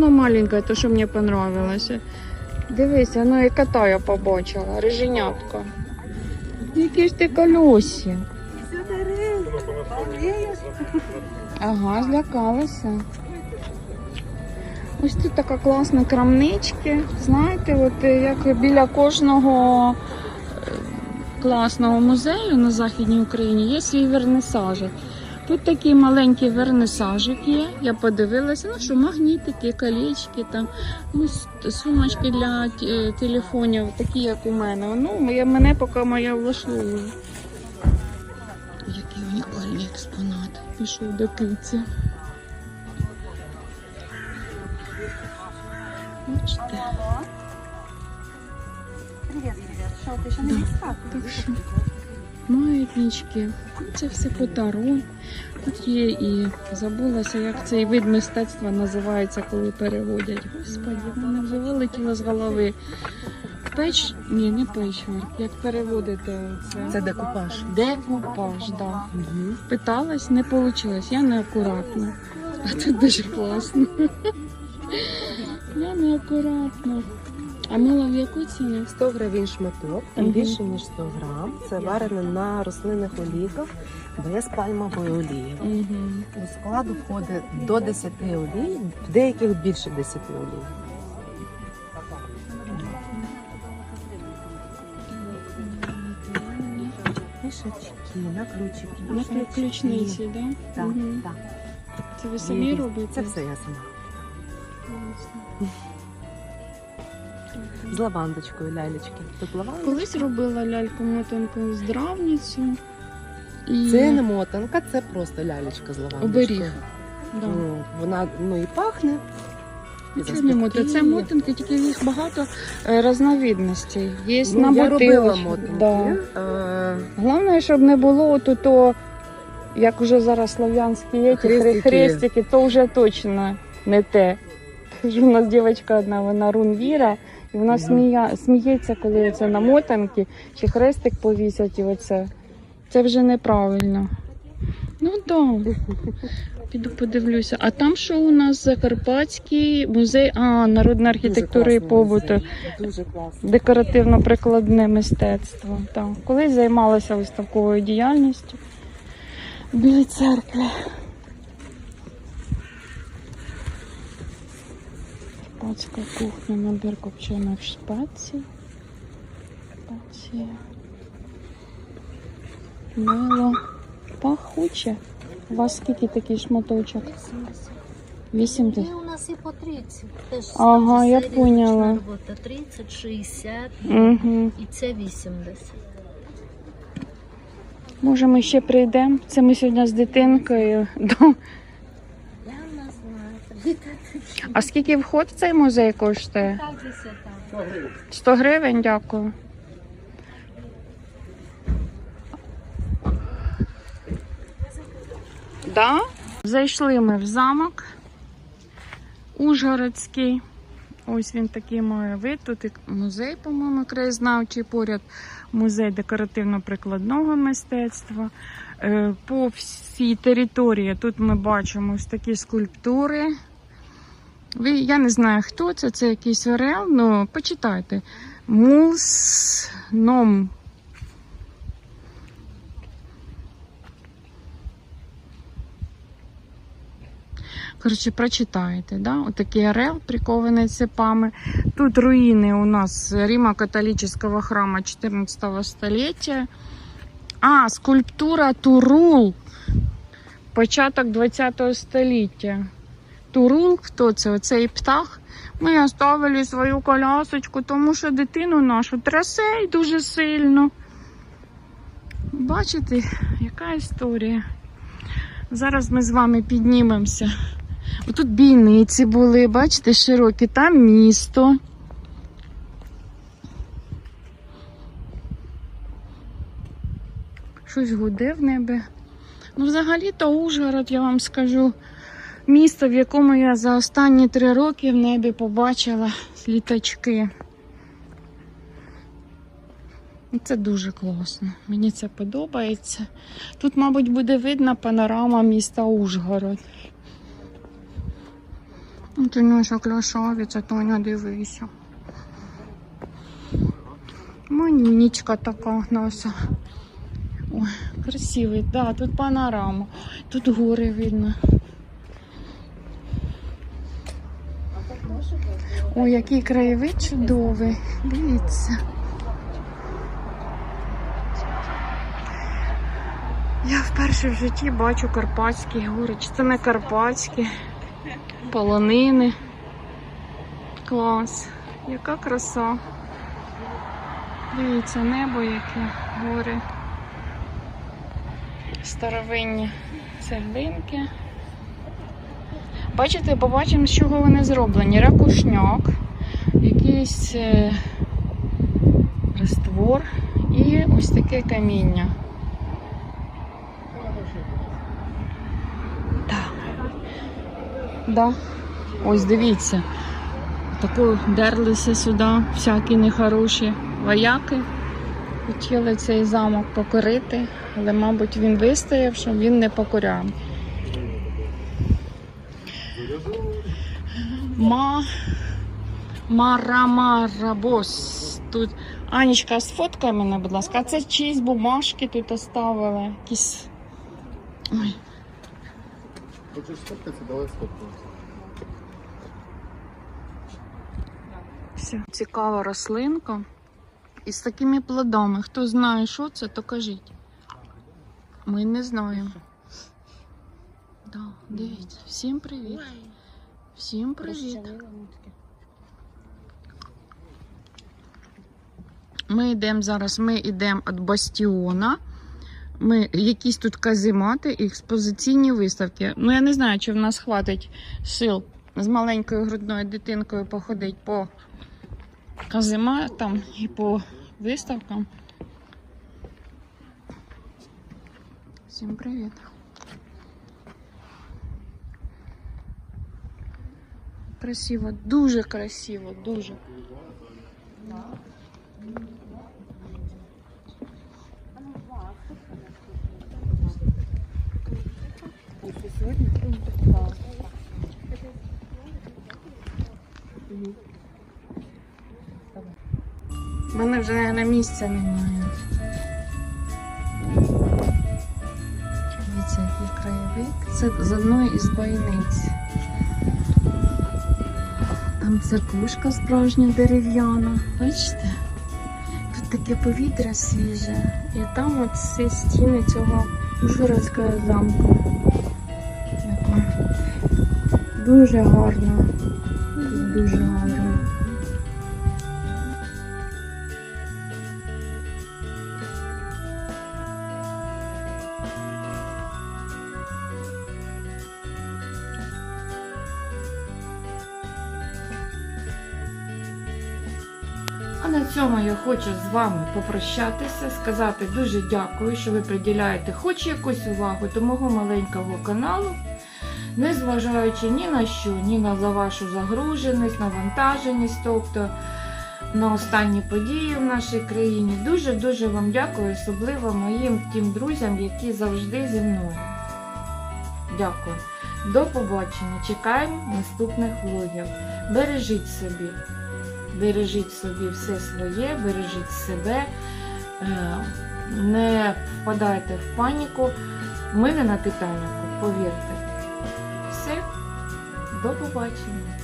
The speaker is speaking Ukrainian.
тебе, то що мені понравилося. Дивися, ну і кота я побачила, риженятка. Які ж ти колосі. Ага, злякалася. Ось тут така класна крамнички. Знаєте, от е, як біля кожного е, класного музею на Західній Україні є свій вернисажик. Тут такий маленький вернисажик є. Я подивилася, ну що магнітики, колечки, там, ну, сумочки для е, телефонів, такі як у мене. Ну, я- мене поки моя влаштовує. Який унікальний експонат. Пішов до киці. Бачите? Привет. Что, ты еще на местах? Так що маятнички, це все по таро. Тут є і забулася, як цей вид мистецтва називається, коли переводять. Господи, в мене вже вилетіло з голови. Печ, ні, не печворк. Як переводите це? Це декупаж. Декупаж, так. Да. Угу. Питалась, не вийшло. Я неакуратна. А тут дуже класно. Я неакуратна. А мила в яку ціну? 100 гривень шматок, там Мгм. більше ніж 100 грам. Це варене на рослинних олійках без пальмової олії. Угу. До складу входить до 10 олій, в деяких більше 10 олій. Мішечки, на ключики. На ключ- ключниці, так? Так, так. Це ви самі робите? Це все я сама. З лавандочкою лялечки. Тут. Колись робила ляльку мотанку з дравницю. І... Це не мотанка, це просто лялечка з лавандочкою. Оберіг. Да. Ну, вона ну і пахне. і Це не мотанка, це мотанки, тільки їх багато е, різновидностей. Є Ну, на я робила мотанки. Да. Е, Головне, щоб не було от то, як вже зараз слов'янські є, хрестики. хрестики, то вже точно не те. У нас дівчинка одна, вона рунвіра, і вона смія, сміється, коли це на мотанки, чи хрестик повісять, і оце. Це вже неправильно. Ну так. Да. Піду подивлюся. А там що у нас Закарпатський музей, а, народної архітектури і побуту. Дуже класно. Декоративно-прикладне мистецтво. Так. Колись займалася виставковою діяльністю в Білій Карпатська кухня, набір копчених шпацій. Шпації. Мило. Пахуче. У вас скільки такий шматочок? 80. И у нас и по 30. Теж Ага, я серія поняла. Робота 30, 60 Угу. і це 80. Може, ми ще прийдемо. Це ми сьогодні з дитинкою. до-. А скільки вход в цей музей коштує? Так, десь 100 гривень, дякую. Да? Зайшли ми в замок Ужгородський. Ось він такий має вид. Тут музей, по-моєму, краєзнавчий поряд, музей декоративно-прикладного мистецтва. Е, По всій території тут ми бачимо ось такі скульптури. Ви, я не знаю, хто це, це якийсь орел, ну почитайте. Мус ном. Коротше, прочитаєте, да? Отакий орел, прикований цепами. Тут руїни у нас Римо-католического храма 14 століття. А, скульптура Турул. Початок 20 століття. Турул, хто це? Оцей птах. Ми оставили свою колясочку, тому що дитину нашу трясе дуже сильно. Бачите, яка історія? Зараз ми з вами піднімемося. Отут бійниці були, бачите, широкі, там місто. Щось гуде в небі. Ну, взагалі-то Ужгород, я вам скажу, місто, в якому я за останні три роки в небі побачила літачки. Це дуже класно. Мені це подобається. Тут, мабуть, буде видна панорама міста Ужгород. Тонюша красавиця, Тоня, дивися. Манічка така наша. Ой, красивий, да, тут панорама, тут гори видно. Ой, який краєвид чудовий. Дивіться. Я вперше в житті бачу Карпатські гори. Чи це не Карпатські? Полонини. Клас. Яка краса. Дивіться, небо яке, гори. Старовинні цеглинки. Бачите, побачимо, з чого вони зроблені. Ракушняк, якийсь е, раствор і ось таке каміння. Так. Да. Ось дивіться. Таку дерлися сюди всякі нехороші вояки. Хотіли цей замок покорити, але, мабуть, він вистояв, що він не покоряв. Ма... Марамарабос. Тут Анічка, сфоткай мене, будь ласка. А це чиїсь бумажки тут оставили. Якісь. Ой. Хочеш сфоткатися, давай сфоткаємося. Все. Цікава рослинка. І з такими плодами. Хто знає, що це, то кажіть. Ми не знаємо. Да, дивіться. Всім привіт. Всім привіт. Ми йдемо зараз, ми йдемо від бастіона. Ми якісь тут каземати і експозиційні виставки. Ну, я не знаю, чи в нас хватить сил з маленькою грудною дитинкою походити по казематам і по виставкам. Всім привіт. Красиво, дуже красиво, дуже. У мене вже на місця немає. Дивіться, який краєвид. Це з одної із бойниць. Там церквушка справжня дерев'яна. Бачите? Тут таке повітря свіже. І там от всі стіни цього Ужгородського замку. Дуже гарно. Дуже гарно. На цьому я хочу з вами попрощатися, сказати дуже дякую, що ви приділяєте хоч якусь увагу до мого маленького каналу, незважаючи ні на що, ні на за вашу загруженість, навантаженість, тобто на останні події в нашій країні. Дуже-дуже вам дякую, особливо моїм тим друзям, які завжди зі мною. Дякую. До побачення. Чекаємо наступних влогів. Бережіть собі. Бережіть собі все своє, бережіть себе, е, не впадайте в паніку. Ми не на Титаніку, повірте. Все, до побачення.